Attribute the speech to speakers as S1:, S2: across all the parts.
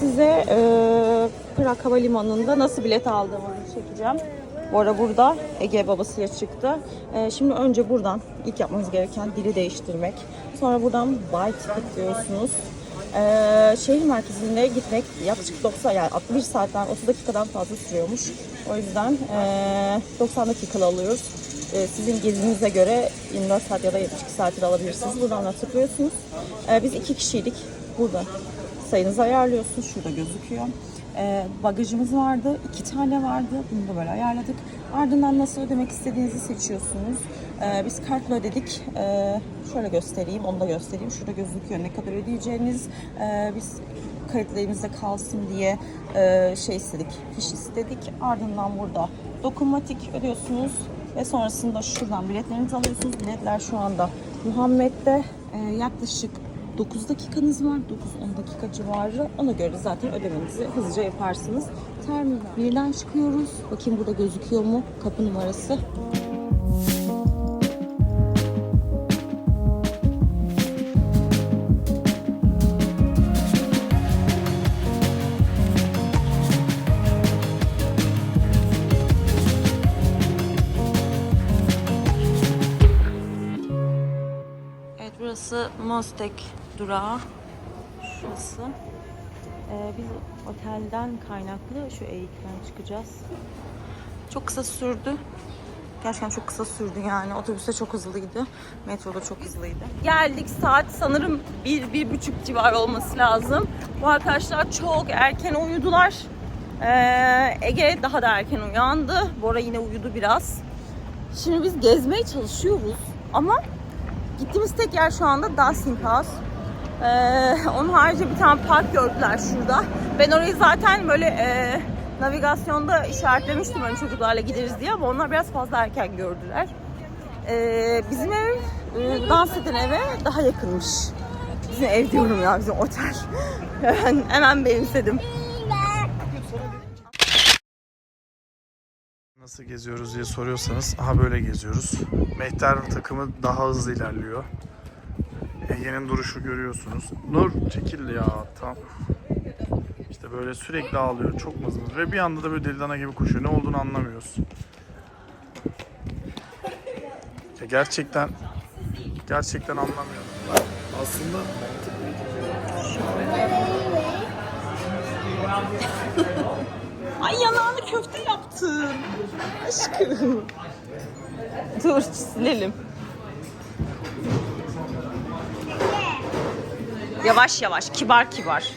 S1: Size e, Prag Havalimanı'nda nasıl bilet aldığımı çekeceğim. Bu ara burada Ege babasıya çıktı. E, şimdi önce buradan ilk yapmanız gereken dili değiştirmek. Sonra buradan buy ticket diyorsunuz. E, şehir merkezine gitmek yaklaşık 90 yani 61 saatten 30 dakikadan fazla sürüyormuş. O yüzden e, 90 dakikalı alıyoruz. E, sizin gezinize göre 24 saat ya da 72 saati alabilirsiniz. Buradan da tıklıyorsunuz. E, biz iki kişiydik. Burada sayınızı ayarlıyorsunuz. Şurada gözüküyor. Ee, bagajımız vardı. iki tane vardı. Bunu da böyle ayarladık. Ardından nasıl ödemek istediğinizi seçiyorsunuz. Ee, biz kartla ödedik. Ee, şöyle göstereyim. Onu da göstereyim. Şurada gözüküyor ne kadar ödeyeceğiniz. Ee, biz kayıtlarımızda kalsın diye e, şey istedik. Fiş istedik. Ardından burada dokunmatik ödüyorsunuz. Ve sonrasında şuradan biletlerinizi alıyorsunuz. Biletler şu anda Muhammed'de e, yaklaşık 9 dakikanız var. 9-10 dakika civarı. Ona göre zaten ödemenizi hızlıca yaparsınız. Terminal 1'den çıkıyoruz. Bakayım burada gözüküyor mu kapı numarası. Burası Mostek durağı. Şurası. Ee, biz otelden kaynaklı şu eğikten çıkacağız. Çok kısa sürdü. Gerçekten çok kısa sürdü yani. Otobüste çok hızlıydı. Metroda çok hızlıydı. Geldik saat sanırım bir, bir buçuk civar olması lazım. Bu arkadaşlar çok erken uyudular. Ee, Ege daha da erken uyandı. Bora yine uyudu biraz. Şimdi biz gezmeye çalışıyoruz ama Gittiğimiz tek yer şu anda Dancing House. Ee, onun harici bir tane park gördüler şurada. Ben orayı zaten böyle e, navigasyonda işaretlemiştim hani çocuklarla gideriz diye ama onlar biraz fazla erken gördüler. Ee, bizim ev e, dans eden eve daha yakınmış. Bizim ev diyorum ya bizim otel. hemen, hemen benimsedim.
S2: Nasıl geziyoruz diye soruyorsanız aha böyle geziyoruz. Mehter takımı daha hızlı ilerliyor. Ege'nin duruşu görüyorsunuz. Nur çekildi ya tam. İşte böyle sürekli ağlıyor. Çok mızmız. Ve bir anda da böyle deli dana gibi koşuyor. Ne olduğunu anlamıyoruz. Ya gerçekten gerçekten anlamıyorum. Aslında
S1: Ay yanağını köfte yaptın. Aşkım. Dur silelim. Yavaş yavaş, kibar kibar.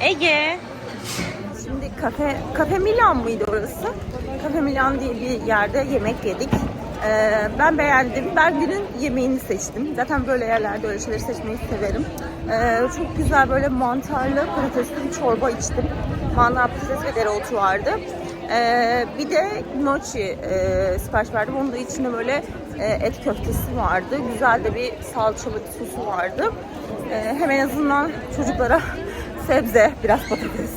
S1: Ege. Şimdi kafe, kafe Milan mıydı orası? Kafe Milan diye bir yerde yemek yedik. Ee, ben beğendim. Ben günün yemeğini seçtim. Zaten böyle yerlerde öyle şeyleri seçmeyi severim. Ee, çok güzel böyle mantarlı patatesli bir çorba içtim. Mantar patates ve dereotu vardı. Ee, bir de noci e, sipariş verdim. Onun da içinde böyle e, et köftesi vardı. Güzel de bir salçalı sosu vardı. Ee, hem en azından çocuklara sebze, biraz patates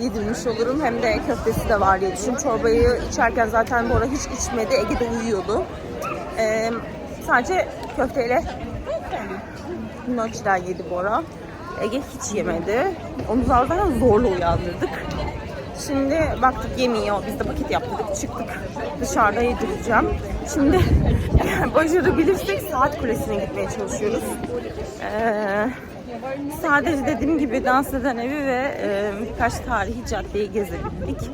S1: yedirmiş olurum. Hem de köftesi de var diye düşündüm. Çorbayı içerken zaten Bora hiç içmedi. Ege de uyuyordu. Ee, sadece köfteyle noçiden yedi Bora. Ege hiç yemedi. Onu zaten zorla uyandırdık. Şimdi baktık yemiyor. Biz de paket yaptırdık. Çıktık. Dışarıda yedireceğim. Şimdi başarabilirsek saat kulesine gitmeye çalışıyoruz. Ee, Sadece dediğim gibi dans eden evi ve e, birkaç tarihi caddeyi gezebildik.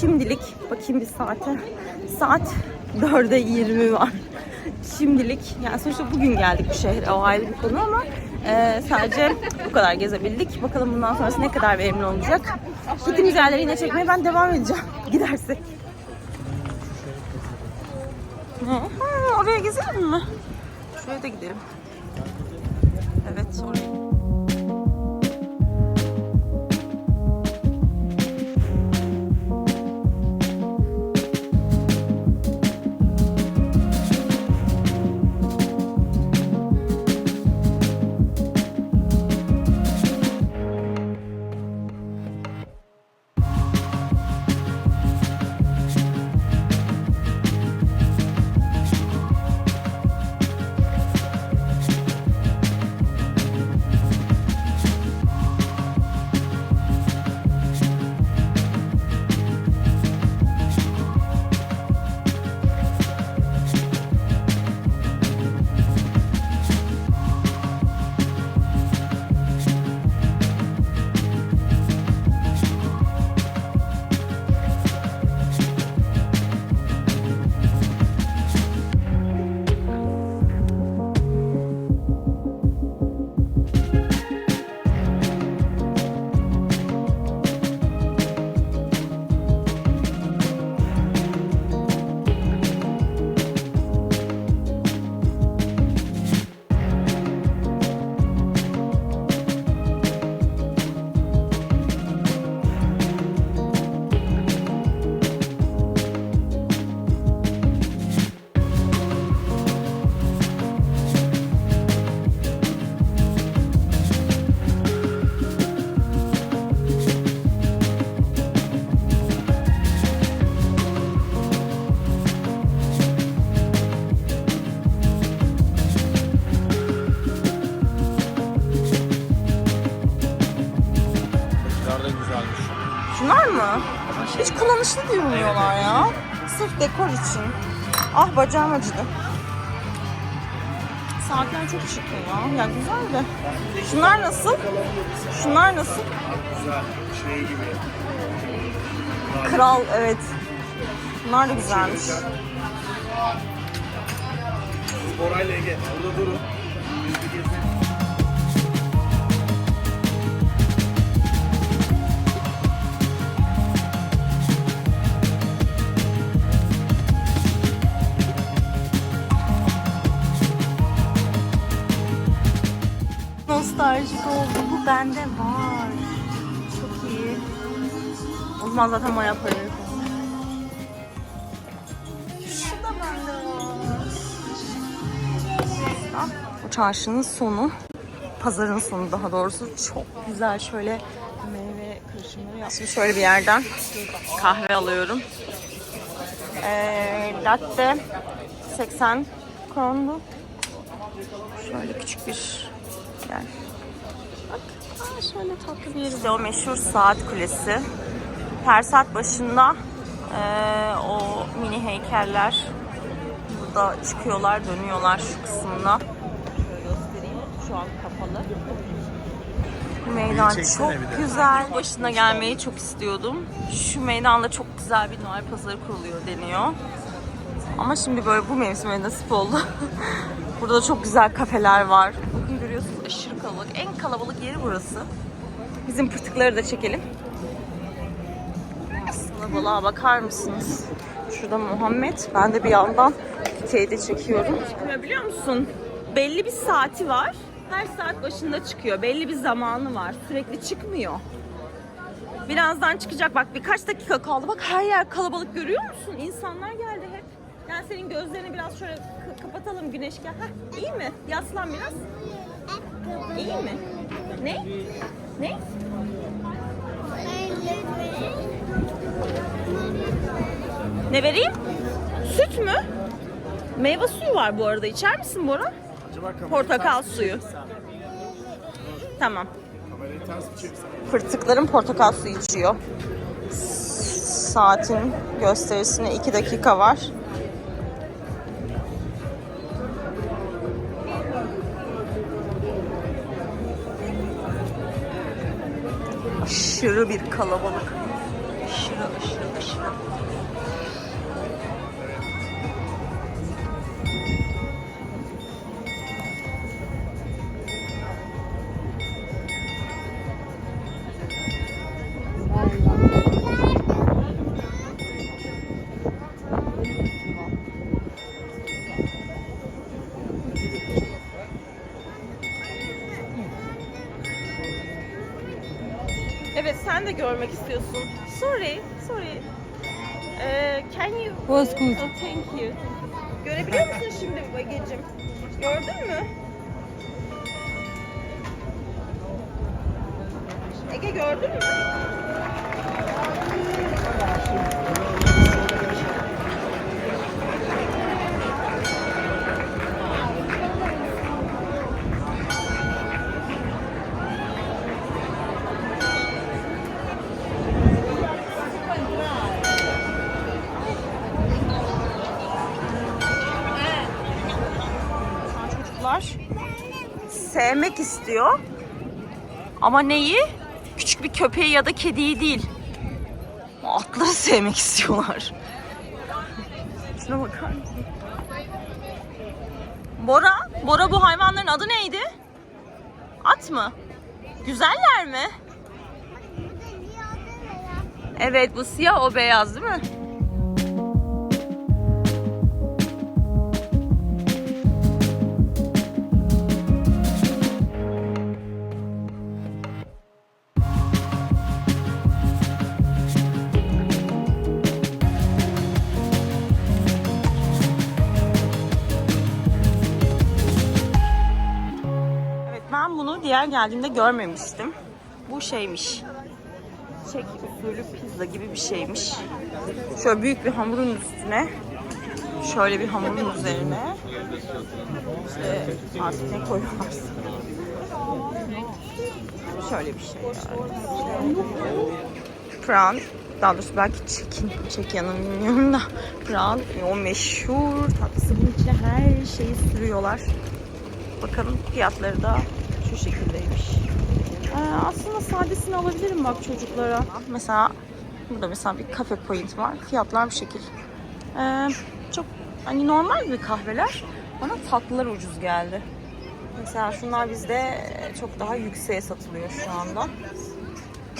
S1: Şimdilik bakayım bir saate. Saat 4'e 20 var. Şimdilik yani sonuçta bugün geldik bu şehre o ayrı bir konu ama e, sadece bu kadar gezebildik. Bakalım bundan sonrası ne kadar verimli olacak. Gittiğimiz yerleri yine çekmeye ben devam edeceğim gidersek. Ha, oraya gezelim mi? Şuraya da gidelim. Evet oraya. İçin. Ah bacağım acıdı. Saatler çok çirkin ya. Ya güzel de. Şunlar nasıl? Şunlar nasıl?
S2: Güzel. Şey gibi.
S1: Kral evet. Bunlar da güzelmiş.
S2: Borayla Ege. Orada durun.
S1: O zaman zaten maya parayı Bu çarşının sonu. Pazarın sonu daha doğrusu. Çok güzel şöyle meyve karışımları yapmış. Şöyle bir yerden kahve alıyorum. Ee, latte 80 krondu. Şöyle küçük bir yer. Bak, şöyle tatlı bir yeri. İşte o meşhur saat kulesi. Her saat başında eee, o mini heykeller burada çıkıyorlar, dönüyorlar şu kısmına. Şöyle göstereyim. Şu an kapalı. Meydan çok güzel. Başına gelmeyi çok istiyordum. Şu meydanda çok güzel bir Noel pazarı kuruluyor deniyor. Ama şimdi böyle bu mevsime nasip oldu. Burada da çok güzel kafeler var. Bugün görüyorsunuz aşırı kalabalık. En kalabalık yeri burası. Bizim pırtıkları da çekelim. Kalabalığa bakar mısınız? Şurada Muhammed. Ben de bir yandan teyde çekiyorum. Çıkmıyor biliyor musun? Belli bir saati var. Her saat başında çıkıyor. Belli bir zamanı var. Sürekli çıkmıyor. Birazdan çıkacak. Bak birkaç dakika kaldı. Bak her yer kalabalık görüyor musun? İnsanlar geldi hep. Yani senin gözlerini biraz şöyle k- kapatalım güneş gel. Heh, iyi mi? Yaslan biraz. İyi mi? Ne? Ne? Ne vereyim? Süt mü? Meyve suyu var bu arada. İçer misin Bora? Portakal suyu. Tamam. Fırtıkların portakal suyu içiyor. Saatin gösterisine 2 dakika var. Aşırı bir kalabalık. Aşırı aşırı aşırı.
S3: Was good.
S1: Oh, thank you. Görebiliyor musun şimdi Bagecim? Gördün mü? Ege gördün mü? Sevmek istiyor. Ama neyi? Küçük bir köpeği ya da kediyi değil. Atları sevmek istiyorlar. Şuna bakar mısın? Bora, Bora bu hayvanların adı neydi? At mı? Güzeller mi? Evet bu siyah o beyaz değil mi? Ben geldiğimde görmemiştim. Bu şeymiş. Çek usulü pizza gibi bir şeymiş. Şöyle büyük bir hamurun üstüne şöyle bir hamurun üzerine işte artık ne koyuyorlarsa. Şöyle bir şey yani. Prawn Daha doğrusu belki Çekin, Çekya'nın bilmiyorum da. Prag'ın o meşhur tatlısı. Bunun içine her şeyi sürüyorlar. Bakalım fiyatları da şu şekildeymiş. Ee, aslında sadesini alabilirim bak çocuklara. Mesela burada mesela bir kafe point var. Fiyatlar bu şekil. Ee, çok hani normal bir kahveler. Bana tatlılar ucuz geldi. Mesela şunlar bizde çok daha yükseğe satılıyor şu anda.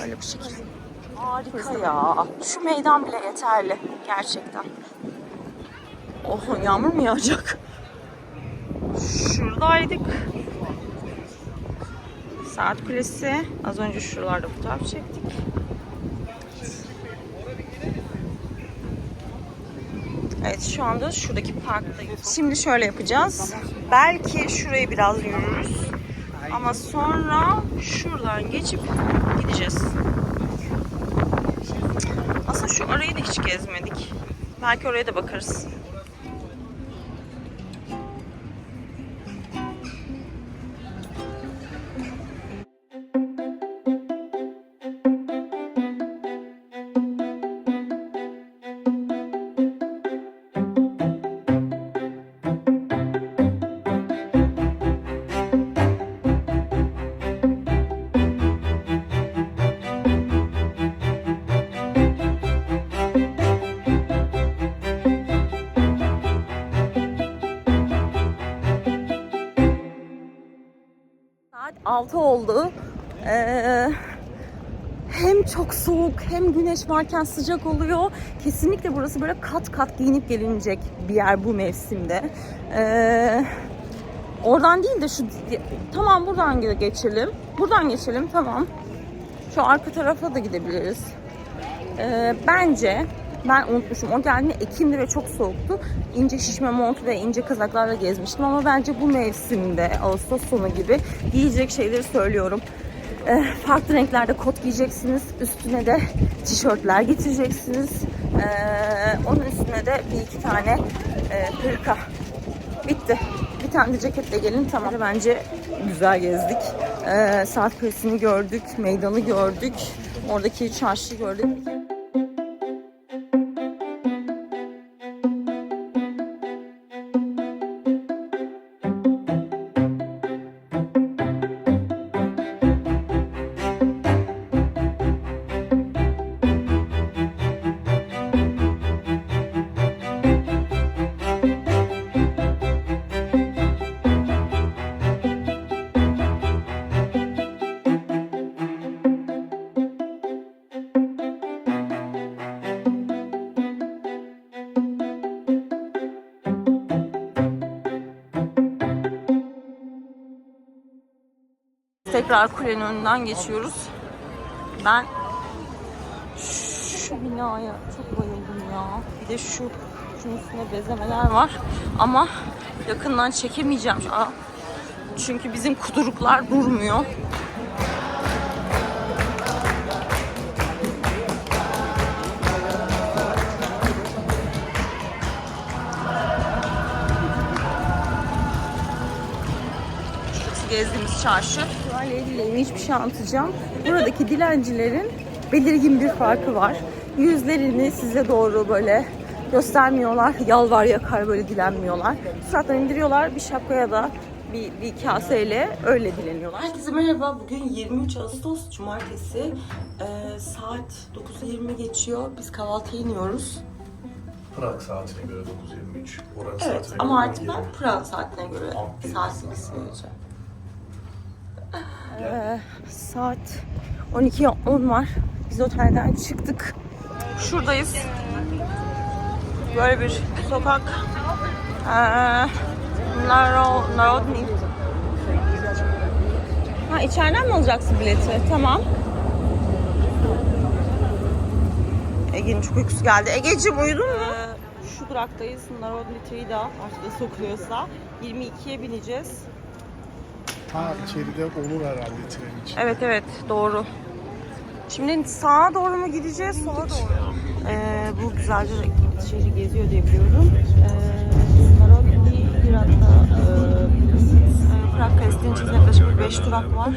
S1: Böyle bir şekil. Harika ya. Şu meydan bile yeterli. Gerçekten. Oh yağmur mu yağacak? Şuradaydık. Saat Kulesi. Az önce şuralarda fotoğraf çektik. Evet şu anda şuradaki parktayız. Şimdi şöyle yapacağız. Belki şurayı biraz yürürüz. Ama sonra şuradan geçip gideceğiz. Aslında şu arayı da hiç gezmedik. Belki oraya da bakarız. Ee, hem çok soğuk hem güneş varken sıcak oluyor. Kesinlikle burası böyle kat kat giyinip gelinecek bir yer bu mevsimde. Ee, oradan değil de şu tamam buradan geçelim. Buradan geçelim tamam. Şu arka tarafa da gidebiliriz. Ee, bence ben unutmuşum. O geldiğinde Ekim'di ve çok soğuktu. İnce şişme mont ve ince kazaklarla gezmiştim ama bence bu mevsimde Ağustos sonu gibi giyecek şeyleri söylüyorum. Ee, farklı renklerde kot giyeceksiniz. Üstüne de tişörtler getireceksiniz. Ee, onun üstüne de bir iki tane e, hırka. Bitti. Bir tane de ceketle gelin tamam. Bence güzel gezdik. Ee, saat kulesini gördük, meydanı gördük. Oradaki çarşı gördük. Tekrar kulenin önünden geçiyoruz. Ben şu binaya çok bayıldım ya. Bir de şu şunun üstünde bezemeler var. Ama yakından çekemeyeceğim. Aa, Çünkü bizim kuduruklar durmuyor. Gezdiğimiz çarşı. Burayla ilgili ilginç bir şey anlatacağım. Buradaki dilencilerin belirgin bir farkı var. Yüzlerini size doğru böyle göstermiyorlar. Yalvar yakar böyle dilenmiyorlar. Suratlarını indiriyorlar. Bir şapkaya da bir, bir kaseyle öyle dileniyorlar. Herkese merhaba. Bugün 23 Ağustos Cumartesi. Ee, saat 9.20 geçiyor. Biz kahvaltıya iniyoruz.
S2: Prag saatine göre 9.23. Oranın
S1: Evet
S2: saatine
S1: ama
S2: göre
S1: artık
S2: 17.
S1: ben Prag saatine göre
S2: Abi.
S1: saat vereceğim. Ee, saat 12'ye 10 var. Biz otelden çıktık. Şuradayız. Böyle bir sokak. Ee, Naro, Narodni. Ha içeriden mi alacaksın bileti? Tamam. Ege'nin çok uykusu geldi. Egeciğim uyudun mu? şu duraktayız. Narodni Trida artık nasıl okuyorsa. 22'ye bineceğiz.
S2: Ha içeride olur herhalde tren için.
S1: Evet evet doğru. Şimdi sağa doğru mu gideceğiz sola doğru? Ee, bu güzelce şehri geziyor diye biliyorum. Ee, Narodni Grad'da e, Prag Kalesi'nin yaklaşık 5 durak var.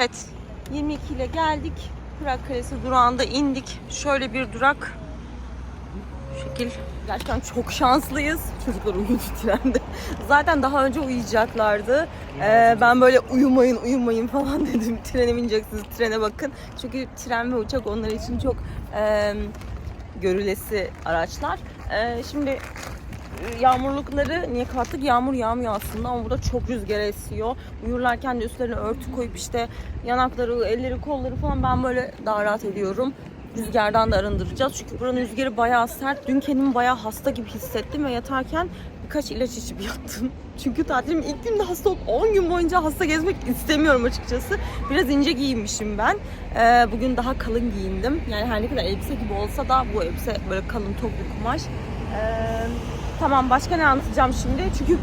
S1: Evet 22 ile geldik. Prag Kalesi durağında indik. Şöyle bir durak. Şu şekil. Gerçekten çok şanslıyız. Çocuklar uyudu trende. Zaten daha önce uyuyacaklardı. Ee, ben böyle uyumayın uyumayın falan dedim. Trene bineceksiniz trene bakın. Çünkü tren ve uçak onlar için çok e, görülesi araçlar. E, şimdi yağmurlukları niye kapattık? Yağmur yağmıyor aslında ama burada çok rüzgar esiyor. Uyurlarken de üstlerine örtü koyup işte yanakları, elleri, kolları falan ben böyle daha rahat ediyorum. Rüzgardan da arındıracağız. Çünkü buranın rüzgarı bayağı sert. Dün kendimi bayağı hasta gibi hissettim ve yatarken birkaç ilaç içip yattım. Çünkü tatilimin ilk günde hasta olup 10 gün boyunca hasta gezmek istemiyorum açıkçası. Biraz ince giyinmişim ben. Ee, bugün daha kalın giyindim. Yani her ne kadar elbise gibi olsa da bu elbise böyle kalın tok kumaş. Ee, Tamam başka ne anlatacağım şimdi? Çünkü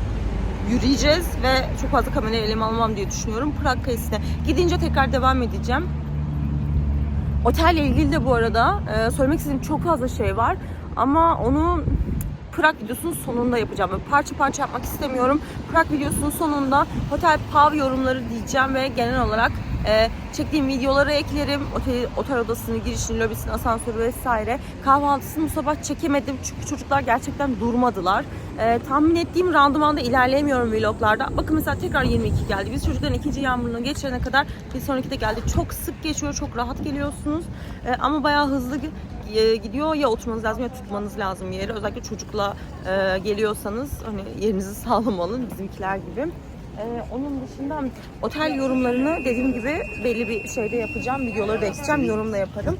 S1: yürüyeceğiz ve çok fazla kamera elime almam diye düşünüyorum. Prag Kalesi'ne gidince tekrar devam edeceğim. Otelle ilgili de bu arada e, söylemek istediğim çok fazla şey var. Ama onu Prag videosunun sonunda yapacağım. Böyle parça parça yapmak istemiyorum. Prag videosunun sonunda otel pav yorumları diyeceğim ve genel olarak e, çektiğim videoları eklerim. Otel, otel odasını, girişini, lobisini, asansörü vesaire. Kahvaltısını bu sabah çekemedim çünkü çocuklar gerçekten durmadılar. E, tahmin ettiğim randımanda ilerleyemiyorum vloglarda. Bakın mesela tekrar 22 geldi. Biz çocukların ikinci yağmurunu geçirene kadar bir sonraki de geldi. Çok sık geçiyor, çok rahat geliyorsunuz. E, ama bayağı hızlı e, gidiyor ya oturmanız lazım ya tutmanız lazım yeri. Özellikle çocukla e, geliyorsanız hani yerinizi sağlam alın bizimkiler gibi. E, onun dışında otel yorumlarını dediğim gibi belli bir şeyde yapacağım. Videoları da ekleyeceğim. Yorum da yaparım.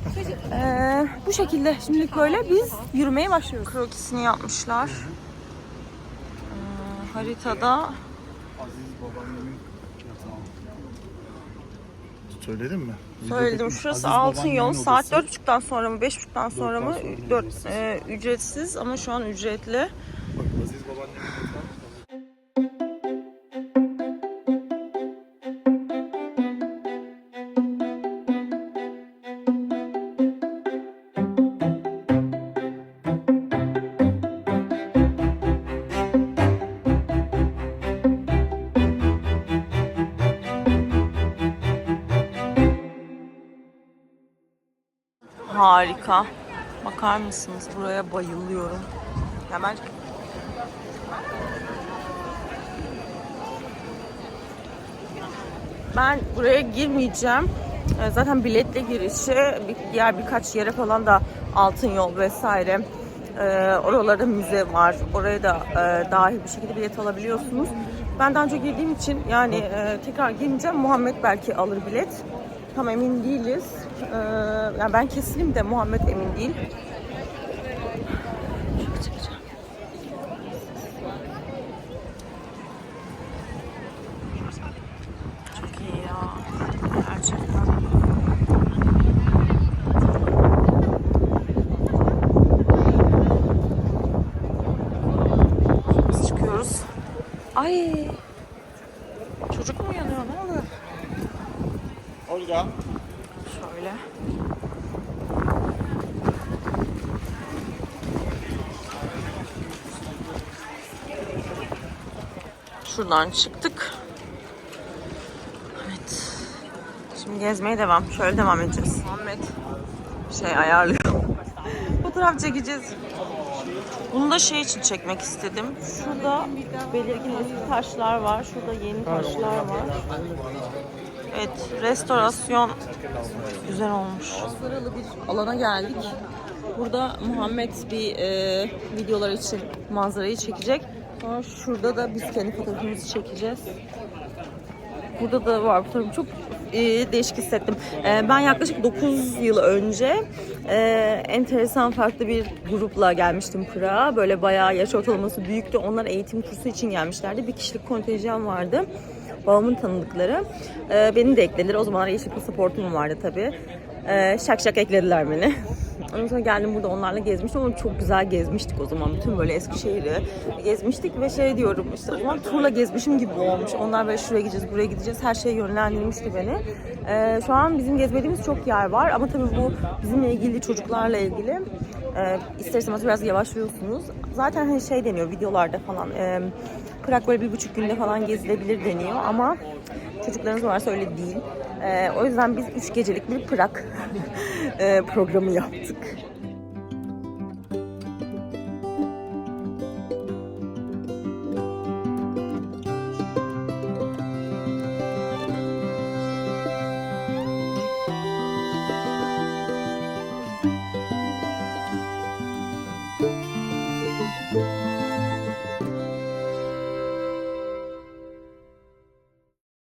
S1: E, bu şekilde şimdilik böyle biz yürümeye başlıyoruz. Krokisini yapmışlar. E, haritada
S2: Söyledin mi?
S1: Söyledim. Şurası
S2: Aziz
S1: Altın Yol. Saat
S2: odası.
S1: 4.30'dan sonra mı 5.30'dan sonra mı?
S2: Dörtten sonra
S1: 4
S2: ücretsiz.
S1: e, ücretsiz ama şu an ücretli.
S2: Bak Aziz babaannemin
S1: Harika. Bakar mısınız? Buraya bayılıyorum. Hemen Ben buraya girmeyeceğim. Ee, Zaten biletle girişi diğer birkaç yere falan da Altın Yol vesaire. Ee, oralarda müze var. Oraya da e, dahil bir şekilde bilet alabiliyorsunuz. Ben daha önce girdiğim için yani e, tekrar girmeyeceğim. Muhammed belki alır bilet. Tam emin değiliz. Ee, yani ben kesilim de Muhammed emin değil. Şöyle çekeceğim. Çok iyi ya. Gerçekten. Biz çıkıyoruz. Ay. Çocuk mu yanıyor? Ne oluyor?
S2: Olga.
S1: Şöyle. Şuradan çıktık. Evet. Şimdi gezmeye devam. Şöyle devam edeceğiz. Muhammed şey ayarlıyor. Fotoğraf çekeceğiz. Bunu da şey için çekmek istedim. Şurada belirgin eski taşlar var. Şurada yeni taşlar var. Evet, restorasyon güzel olmuş. Sıralı bir alana geldik. Burada Muhammed bir e, videolar için manzarayı çekecek. Sonra şurada da biz kendi fotoğrafımızı çekeceğiz. Burada da var fotoğrafım. Çok e, değişik hissettim. E, ben yaklaşık 9 yıl önce e, enteresan farklı bir grupla gelmiştim Pırağa. Böyle bayağı yaş ortalaması büyüktü. Onlar eğitim kursu için gelmişlerdi. Bir kişilik kontenjan vardı. Babamın tanıdıkları. E, beni de eklediler. O zamanlar yeşil pasaportum vardı tabii. E, şak şak eklediler beni. Ondan sonra geldim burada onlarla gezmiştim ama çok güzel gezmiştik o zaman. Bütün böyle Eskişehir'i gezmiştik ve şey diyorum işte o zaman turla gezmişim gibi olmuş. Onlar böyle şuraya gideceğiz, buraya gideceğiz. Her şey yönlendirmişti beni. Ee, şu an bizim gezmediğimiz çok yer var ama tabii bu bizimle ilgili, çocuklarla ilgili. Ee, ister biraz yavaşlıyorsunuz. Zaten hani şey deniyor videolarda falan. E, Prag böyle bir buçuk günde falan gezilebilir deniyor ama çocuklarınız varsa öyle değil. Ee, o yüzden biz 3 gecelik bir Prag e, programı yaptık.